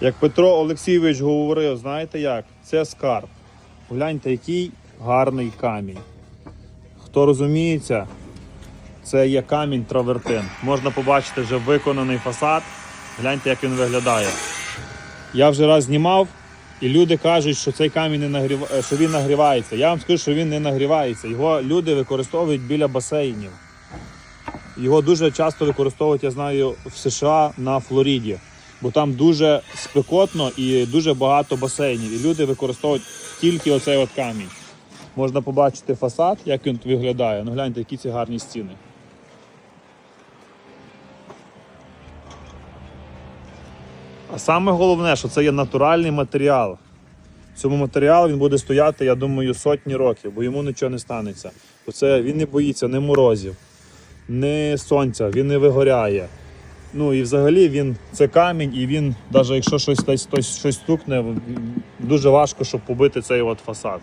Як Петро Олексійович говорив, знаєте як? Це скарб. Гляньте, який гарний камінь. Хто розуміється, це є камінь травертин. Можна побачити вже виконаний фасад. Гляньте, як він виглядає. Я вже раз знімав, і люди кажуть, що цей камінь не нагрів... е, що він нагрівається. Я вам скажу, що він не нагрівається. Його люди використовують біля басейнів. Його дуже часто використовують, я знаю, в США на Флориді, бо там дуже спекотно і дуже багато басейнів. І люди використовують тільки оцей от камінь. Можна побачити фасад, як він виглядає. Ну гляньте, які ці гарні стіни. А саме головне, що це є натуральний матеріал. Цьому матеріалу він буде стояти, я думаю, сотні років, бо йому нічого не станеться. Бо це він не боїться ні морозів, ні сонця, він не вигоряє. Ну і взагалі він це камінь, і він, навіть якщо щось, щось, щось стукне, дуже важко, щоб побити цей от фасад.